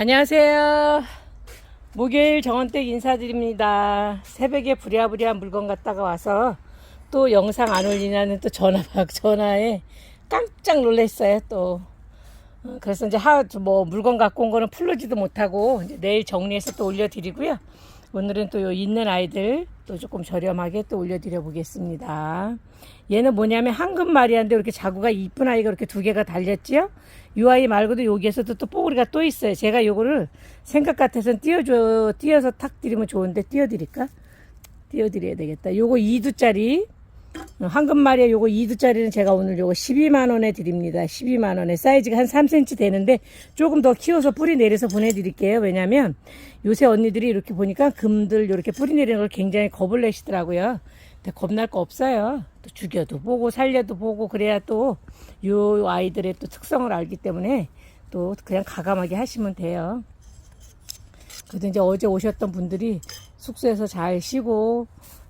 안녕하세요. 목요일 정원댁 인사드립니다. 새벽에 부랴부랴 물건 갖다가 와서 또 영상 안 올리냐는 또 전화 박 전화에 깜짝 놀랐어요 또. 어, 그래서 이제 하, 뭐 물건 갖고 온 거는 풀르지도 못하고 내일 정리해서 또 올려드리고요. 오늘은 또요 있는 아이들 또 조금 저렴하게 또 올려드려 보겠습니다. 얘는 뭐냐면 황금 마리아인데 이렇게 자구가 이쁜 아이가 이렇게 두 개가 달렸지요. 이 아이 말고도 여기에서도 또 뽀글이가 또 있어요. 제가 요거를 생각 같아서 띄워줘, 띄어서 탁 드리면 좋은데 띄워드릴까? 띄워드려야 되겠다. 요거 2두짜리 황금 마리아 요거 2두짜리는 제가 오늘 요거 12만원에 드립니다. 12만원에 사이즈가 한 3cm 되는데 조금 더 키워서 뿌리 내려서 보내드릴게요. 왜냐면 요새 언니들이 이렇게 보니까 금들 이렇게 뿌리 내리는 걸 굉장히 겁을 내시더라고요. 근데 겁날 거 없어요. 또 죽여도 보고 살려도 보고 그래야 또 요 아이들의 또 특성을 알기 때문에 또 그냥 가감하게 하시면 돼요. 그래도 이제 어제 오셨던 분들이 숙소에서 잘 쉬고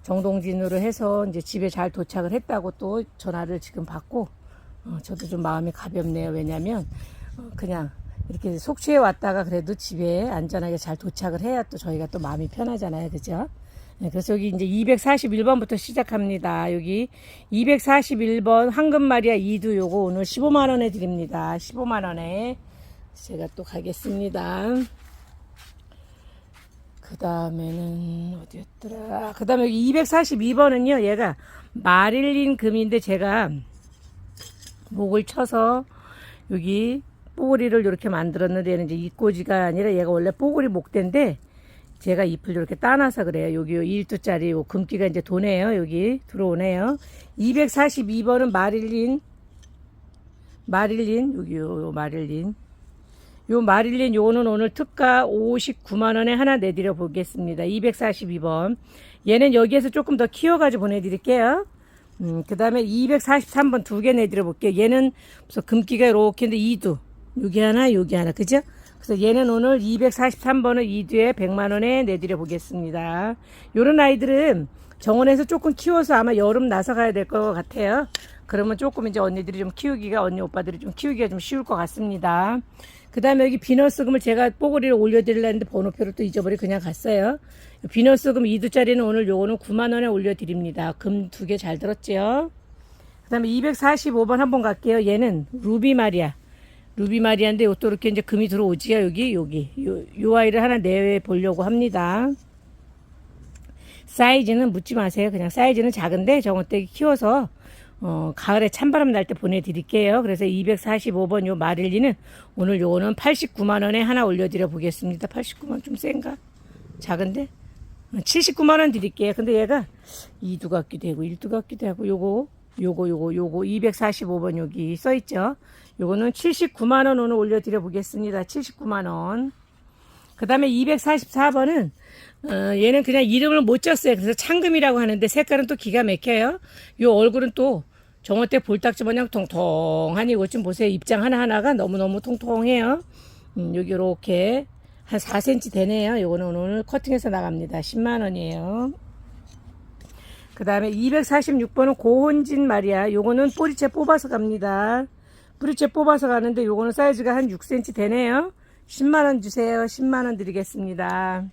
정동진으로 해서 이제 집에 잘 도착을 했다고 또 전화를 지금 받고 어, 저도 좀 마음이 가볍네요. 왜냐면 어, 그냥 이렇게 속초에 왔다가 그래도 집에 안전하게 잘 도착을 해야 또 저희가 또 마음이 편하잖아요. 그죠? 네, 그래서 여기 이제 241번부터 시작합니다. 여기 241번 황금마리아 2두 요거 오늘 15만원에 드립니다. 15만원에 제가 또 가겠습니다. 그 다음에는 어디였더라? 그 다음에 242번은요, 얘가 마릴린 금인데 제가 목을 쳐서 여기 뽀글이를 이렇게 만들었는데 얘는 이제 이꼬지가 아니라 얘가 원래 뽀글이 목대인데 제가 잎을 이렇게 따놔서 그래요. 여기 1두짜리 요 금기가 이제 도네요. 여기 들어오네요. 242번은 마릴린, 마릴린, 여기 요, 요 마릴린. 요 마릴린 요거는 오늘 특가 59만원에 하나 내드려 보겠습니다. 242번. 얘는 여기에서 조금 더 키워가지고 보내드릴게요. 음, 그 다음에 243번 두 개 내드려 볼게요. 얘는 무슨 금기가 이렇게 있는데 2두. 여기 하나, 여기 하나. 그죠? 그래서 얘는 오늘 243번을 2두에 100만원에 내드려 보겠습니다. 요런 아이들은 정원에서 조금 키워서 아마 여름 나서 가야 될 것 같아요. 그러면 조금 이제 언니들이 좀 키우기가, 언니 오빠들이 좀 키우기가 좀 쉬울 것 같습니다. 그 다음에 여기 비너스금을 제가 뽀글이를 올려드리려 했는데 번호표를 또 잊어버리고 그냥 갔어요. 비너스금 2두짜리는 오늘 요거는 9만원에 올려드립니다. 금 두 개 잘 들었죠? 그 다음에 245번 한번 갈게요. 얘는 루비 마리아. 루비 마리아인데 요또 이렇게 이제 금이 들어오지요. 여기, 여기. 요, 요 아이를 하나 내외 보려고 합니다. 사이즈는 묻지 마세요. 그냥 사이즈는 작은데 저것때 키워서 어, 가을에 찬바람 날 때 보내드릴게요. 그래서 245번 요 마릴리는 오늘 요거는 89만원에 하나 올려드려 보겠습니다. 89만 좀 센가? 작은데? 79만원 드릴게요. 근데 얘가 2두 같기도 하고 1두 같기도 하고 요거 요거 요거 요거 245번 여기 써있죠. 요거는 79만원 오늘 올려드려 보겠습니다. 79만원. 그 다음에 244번은 어, 얘는 그냥 이름을 못 졌어요. 그래서 창금이라고 하는데 색깔은 또 기가 막혀요. 요 얼굴은 또 정원때 볼딱지 마냥 통통하니 이것 좀 보세요. 입장 하나하나가 너무너무 통통해요. 음, 여기 이렇게 한 4cm 되네요. 요거는 오늘 커팅해서 나갑니다. 10만원이에요. 그 다음에 246번은 고혼진 말이야. 요거는 뿌리채 뽑아서 갑니다. 뿌리채 뽑아서 가는데 요거는 사이즈가 한 6cm 되네요. 10만원 주세요. 10만원 드리겠습니다.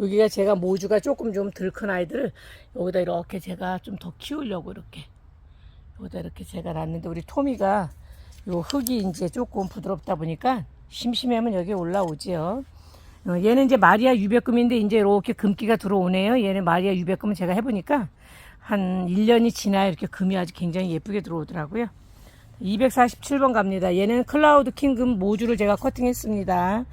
여기가 제가 모주가 조금 좀 덜 큰 아이들을 여기다 이렇게 제가 좀 더 키우려고 이렇게 여기다 이렇게 제가 놨는데 우리 토미가 요 흙이 이제 조금 부드럽다 보니까 심심하면 여기 올라오지요. 어, 얘는 이제 마리아 유백금인데 이제 이렇게 금기가 들어오네요. 얘는 마리아 유백금은 제가 해보니까 한 1년이 지나야 이렇게 금이 아주 굉장히 예쁘게 들어오더라고요. 247번 갑니다. 얘는 클라우드 킹금 모주를 제가 커팅했습니다.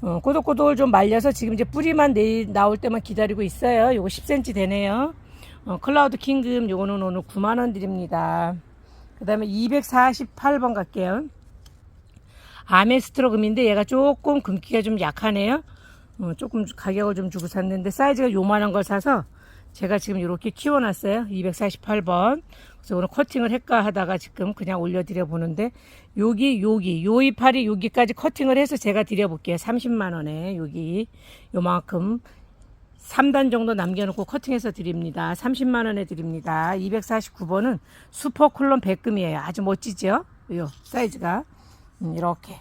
어, 꼬독꼬독을 좀 말려서 지금 이제 뿌리만 내, 나올 때만 기다리고 있어요. 요거 10cm 되네요. 어, 클라우드 킹금 요거는 오늘 9만원 드립니다. 그 다음에 248번 갈게요. 아메스트로 금인데 얘가 조금 금기가 좀 약하네요. 어, 조금 가격을 좀 주고 샀는데 사이즈가 요만한 걸 사서 제가 지금 이렇게 키워놨어요. 248번. 그래서 오늘 커팅을 할까 하다가 지금 그냥 올려드려 보는데 여기 여기 요 이파리 여기까지 커팅을 해서 제가 드려볼게요. 30만 원에 여기 요만큼 3단 정도 남겨놓고 커팅해서 드립니다. 30만 원에 드립니다. 249번은 슈퍼쿨론 백금이에요. 아주 멋지죠? 요 사이즈가 음, 이렇게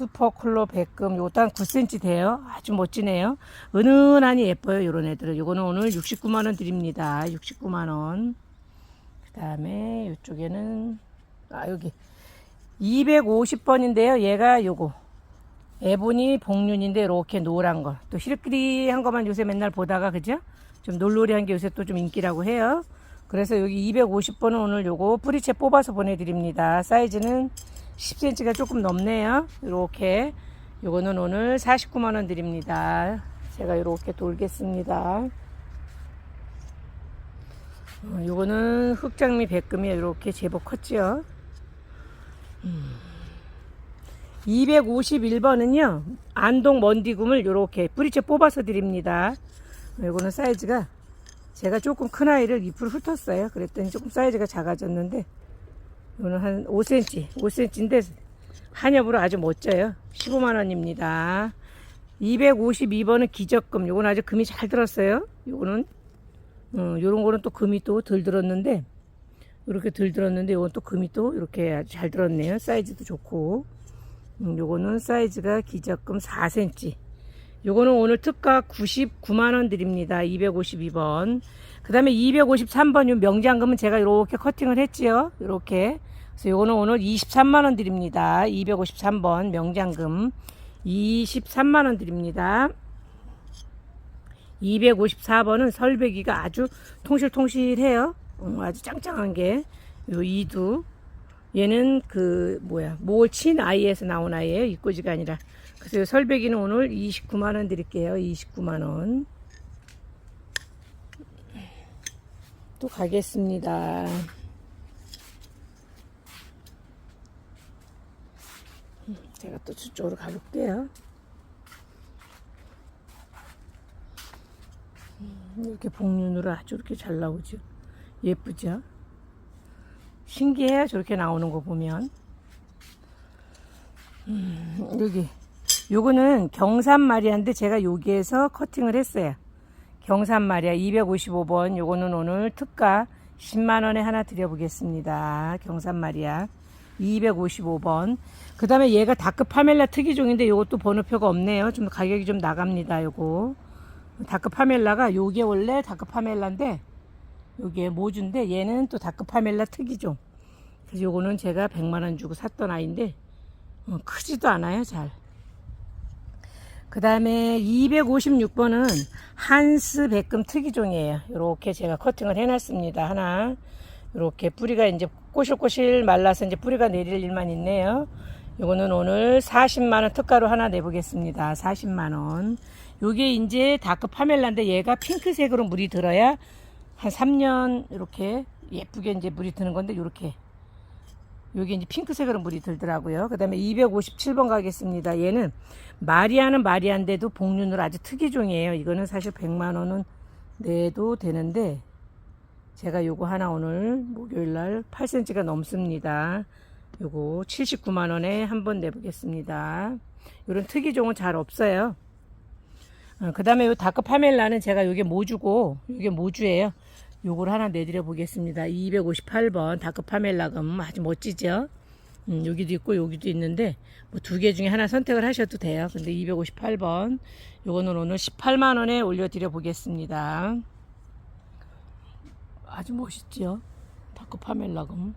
슈퍼클로 백금 한 9cm 돼요. 아주 멋지네요. 은은하니 예뻐요. 요런 애들은. 요거는 오늘 69만원 드립니다. 69만원. 그 다음에 요쪽에는 아 여기 250번인데요. 얘가 요거 에보니 복륜인데 이렇게 노란 거. 또 시르끼리한 것만 요새 맨날 보다가 그죠? 좀 놀놀이한 게 요새 또 좀 인기라고 해요. 그래서 여기 250번은 오늘 요거 뿌리채 뽑아서 보내드립니다. 사이즈는 10cm가 조금 넘네요. 이렇게 요거는 오늘 49만 원 드립니다. 제가 이렇게 돌겠습니다. 어, 요거는 흑장미 백금이 이렇게 제법 컸지요. 251번은요 안동 먼디금을 이렇게 뿌리채 뽑아서 드립니다 요거는 사이즈가 제가 조금 큰 아이를 잎을 훑었어요 그랬더니 조금 사이즈가 작아졌는데 이거는 한 5cm 5cm인데 한엽으로 아주 멋져요 15만 원입니다 252번은 기적금 요건 아주 금이 잘 들었어요 요거는 어, 요런 거는 또 금이 또 덜 들었는데 이렇게 덜 들었는데 요건 또 금이 또 이렇게 아주 잘 들었네요 사이즈도 좋고 음, 요거는 사이즈가 기적금 4cm. 요거는 오늘 특가 99만원 드립니다. 252번. 그 다음에 253번 요 명장금은 제가 이렇게 커팅을 했지요. 이렇게. 그래서 요거는 오늘 23만원 드립니다. 253번 명장금. 23만원 드립니다. 254번은 설배기가 아주 통실통실해요. 음, 아주 짱짱한 게. 요 이두. 얘는 그 뭐야 몰친 아이에서 나온 아이예요 입꼬지가 아니라 그래서 설배기는 오늘 29만원 드릴게요 29만원 또 가겠습니다 제가 또 저쪽으로 가볼게요 이렇게 복륜으로 아주 이렇게 잘 나오죠 예쁘죠 신기해요. 저렇게 나오는 거 보면. 음, 여기. 요거는 경산 마리아인데 제가 여기에서 커팅을 했어요. 경산 마리아 255번. 요거는 오늘 특가 10만원에 하나 드려보겠습니다. 경산 마리아 255번. 그 다음에 얘가 다크 파멜라 특이종인데 요것도 번호표가 없네요. 좀 가격이 좀 나갑니다. 요거. 다크 파멜라가 요게 원래 다크 파멜라인데 요게 모주인데 얘는 또 다크 파멜라 특이종. 그래서 요거는 제가 100만원 주고 샀던 아이인데 어, 크지도 않아요 잘. 그 다음에 256번은 한스 백금 특이종이에요. 이렇게 제가 커팅을 해놨습니다. 하나. 이렇게 뿌리가 이제 꼬실꼬실 말라서 이제 뿌리가 내릴 일만 있네요. 요거는 오늘 40만원 특가로 하나 내보겠습니다. 40만원. 요게 이제 다크 파멜라인데 얘가 핑크색으로 물이 들어야 한 3년 이렇게 예쁘게 이제 물이 드는 건데 이렇게 여기 이제 핑크색으로 물이 들더라고요. 그 다음에 257번 가겠습니다. 얘는 마리아는 마리아인데도 복륜으로 아주 특이종이에요. 이거는 사실 100만 원은 내도 되는데 제가 요거 하나 오늘 목요일 날 8cm가 넘습니다. 요거 79만 원에 한 번 내보겠습니다. 이런 특이종은 잘 없어요. 어, 그 다음에 요 다크 파멜라는 제가 요게 모주고 요게 모주예요. 요걸 하나 내드려 보겠습니다. 258번 다크 파멜라금 아주 멋지죠? 음, 여기도 있고 여기도 있는데 뭐 두 개 중에 하나 선택을 하셔도 돼요. 근데 258번 요거는 오늘 18만 원에 올려 드려 보겠습니다. 아주 멋있죠? 다크 파멜라금.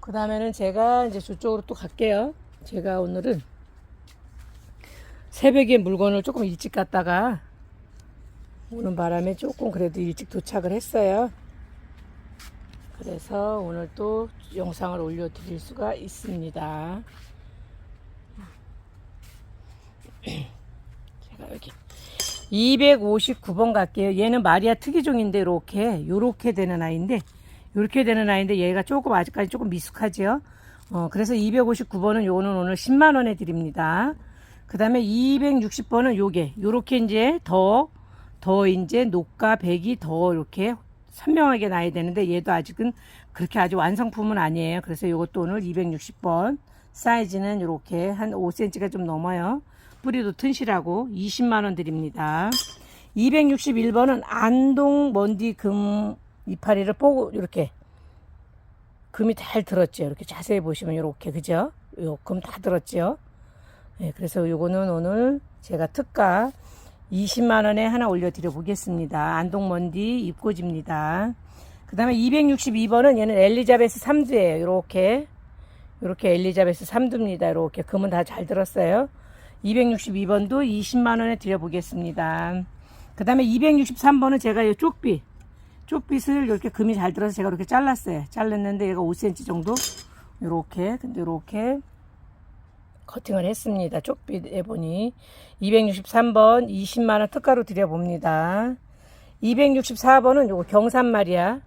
그 다음에는 제가 이제 저쪽으로 또 갈게요. 제가 오늘은 새벽에 물건을 조금 일찍 갔다가 오는 바람에 조금 그래도 일찍 도착을 했어요. 그래서 오늘 또 영상을 올려드릴 수가 있습니다. 제가 여기 259번 갈게요. 얘는 마리아 특이종인데 이렇게 요렇게 되는 아이인데 요렇게 되는 아이인데 얘가 조금 아직까지 조금 미숙하죠. 어, 그래서 259번은 요거는 오늘 10만 원에 드립니다. 그 다음에 260번은 요게 요렇게 이제 더더 이제 녹과 백이 더 이렇게 선명하게 나야 되는데 얘도 아직은 그렇게 아주 완성품은 아니에요. 그래서 요것도 오늘 260번 사이즈는 이렇게 한 5cm가 좀 넘어요. 뿌리도 튼실하고 20만 원 드립니다. 261번은 안동 먼디 금 이파리를 보고 이렇게 금이 잘 들었죠. 이렇게 자세히 보시면 이렇게 그죠? 요 금 다 들었죠. 예, 그래서 요거는 오늘 제가 특가 20만 원에 하나 올려드려 보겠습니다. 안동먼디 입고지입니다. 그 다음에 262번은 얘는 엘리자베스 3두예요. 요렇게. 요렇게 엘리자베스 3두입니다. 요렇게. 금은 다 잘 들었어요. 262번도 20만 원에 드려 보겠습니다. 그 다음에 263번은 제가 이 쪽빛. 쪽빛을 이렇게 금이 잘 들어서 제가 이렇게 잘랐어요. 잘랐는데 얘가 5cm 정도. 요렇게. 근데 요렇게. 커팅을 했습니다. 쪽빛 에보니 263번 20만원 특가로 드려봅니다. 264번은 요거 경산말이야.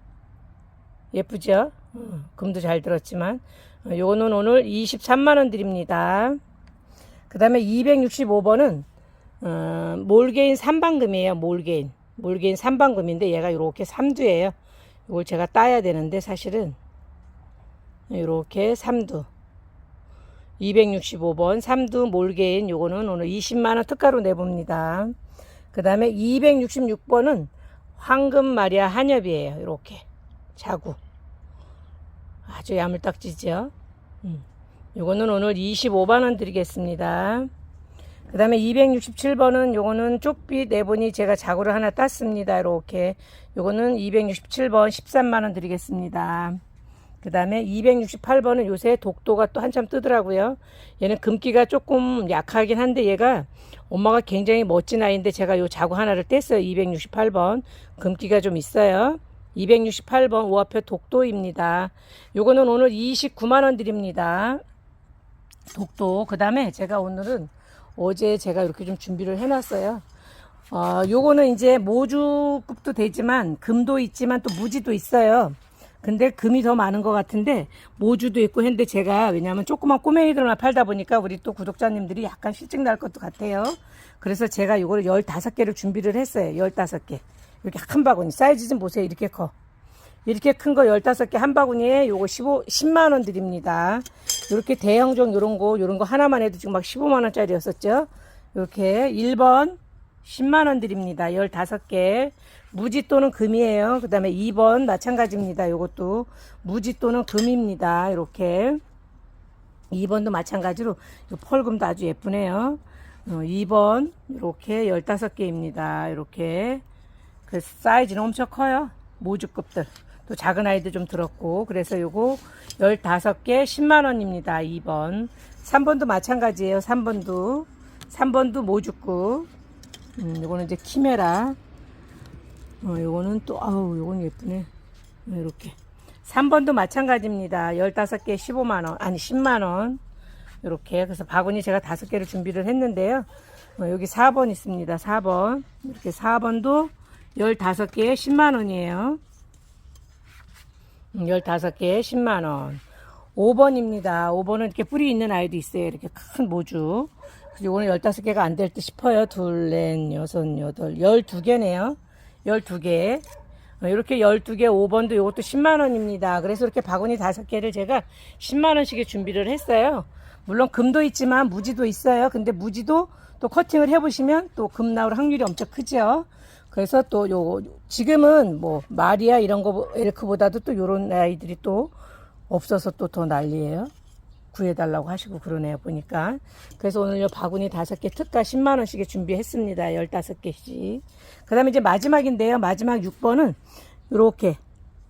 예쁘죠? 음, 금도 잘 들었지만 어, 요거는 오늘 23만원 드립니다. 그 다음에 265번은 어, 몰개인 3방금이에요. 몰개인. 몰개인 3방금인데 얘가 이렇게 3두예요. 이걸 제가 따야 되는데 사실은 이렇게 3두. 265번 삼두 몰개인 요거는 오늘 20만원 특가로 내봅니다. 그 다음에 266번은 황금 마리아 한엽이에요. 이렇게 자구 아주 야물딱지죠. 음. 요거는 오늘 25만원 드리겠습니다. 그 다음에 267번은 요거는 쪽빛 내보니 제가 자구를 하나 땄습니다. 이렇게 요거는 267번 13만원 드리겠습니다. 그 다음에 268번은 요새 독도가 또 한참 뜨더라고요. 얘는 금기가 조금 약하긴 한데 얘가 엄마가 굉장히 멋진 아이인데 제가 요 자구 하나를 뗐어요. 268번. 금기가 좀 있어요. 268번 우화표 독도입니다. 요거는 오늘 29만원 드립니다. 독도. 그 다음에 제가 오늘은 어제 제가 이렇게 좀 준비를 해놨어요. 어, 요거는 이제 모주급도 되지만 금도 있지만 또 무지도 있어요. 근데 금이 더 많은 것 같은데 모주도 있고 했는데 제가 왜냐하면 조그만 꼬맹이들만 팔다 보니까 우리 또 구독자님들이 약간 실증 날 것도 같아요. 그래서 제가 요거를 15개를 준비를 했어요. 15개. 이렇게 한 바구니. 사이즈 좀 보세요. 이렇게 커. 이렇게 큰 거 15개 한 바구니에 요거 15, 10만원 드립니다. 이렇게 대형종 요런 거, 요런 거 하나만 해도 지금 막 15만원짜리였었죠. 이렇게 1번 10만원 드립니다. 15개. 무지 또는 금이에요. 그 다음에 2번 마찬가지입니다. 요것도 무지 또는 금입니다. 이렇게 2번도 마찬가지로 이 펄금도 아주 예쁘네요. 어, 2번 이렇게 15개입니다. 이렇게 그 사이즈는 엄청 커요. 모주급들. 또 작은 아이도 좀 들었고 그래서 요거 15개 10만원입니다. 2번 3번도 마찬가지예요. 3번도 3번도 모주급 음, 요거는 이제 키메라 어, 요거는 또, 아우, 요건 예쁘네. 이렇게. 3번도 마찬가지입니다. 15개 15만원, 아니 10만원. 이렇게. 그래서 바구니 제가 5개를 준비를 했는데요. 어, 여기 4번 있습니다. 4번. 이렇게 4번도 15개에 10만원이에요. 15개에 10만원. 5번입니다. 5번은 이렇게 뿌리 있는 아이도 있어요. 이렇게 큰 모주. 그래서 요거는 15개가 안 될 듯 싶어요. 둘, 넷, 여섯, 여덟, 12개네요. 12개. 이렇게 12개 5번도 이것도 10만원입니다. 그래서 이렇게 바구니 5개를 제가 10만원씩에 준비를 했어요. 물론 금도 있지만 무지도 있어요. 근데 무지도 또 커팅을 해보시면 또 금 나올 확률이 엄청 크죠. 그래서 또 요, 지금은 뭐 마리아 이런 거, 에르크보다도 또 요런 아이들이 또 없어서 또 더 난리예요. 구해달라고 하시고 그러네요 보니까. 그래서 오늘 요 바구니 다섯 개 특가 10만 원씩에 준비했습니다 15개씩. 그 다음에 이제 마지막인데요. 마지막 6번은 이렇게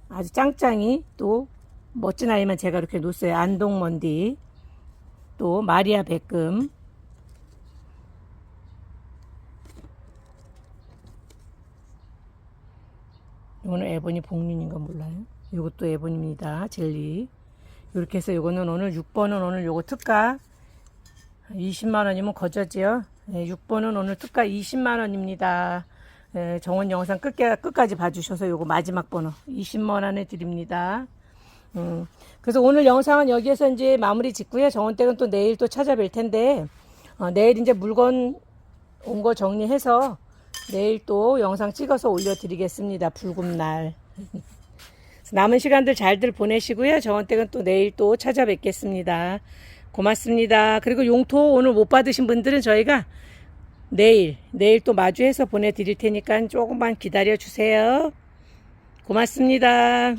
아주 짱짱이 또 멋진 아이만 제가 이렇게 놓았어요. 안동먼디 또 마리아 백금 이거는 에보니 복륜인 건 몰라요 이것도 에보니입니다 젤리 이렇게 해서 요거는 오늘 6번은 오늘 요거 특가 20만원이면 거저지요. 네, 6번은 오늘 특가 20만원입니다. 네, 정원 영상 끝까, 끝까지 봐주셔서 요거 마지막 번호 20만원에 드립니다. 음, 그래서 오늘 영상은 여기에서 이제 마무리 짓고요. 정원댁은 또 내일 또 찾아뵐 텐데, 어, 내일 이제 물건 온 거 정리해서 내일 또 영상 찍어서 올려드리겠습니다. 붉은 날. 남은 시간들 잘들 보내시고요. 정원댁은 또 내일 또 찾아뵙겠습니다. 고맙습니다. 그리고 용토 오늘 못 받으신 분들은 저희가 내일, 내일 또 마주해서 보내드릴 테니까 조금만 기다려 주세요. 고맙습니다.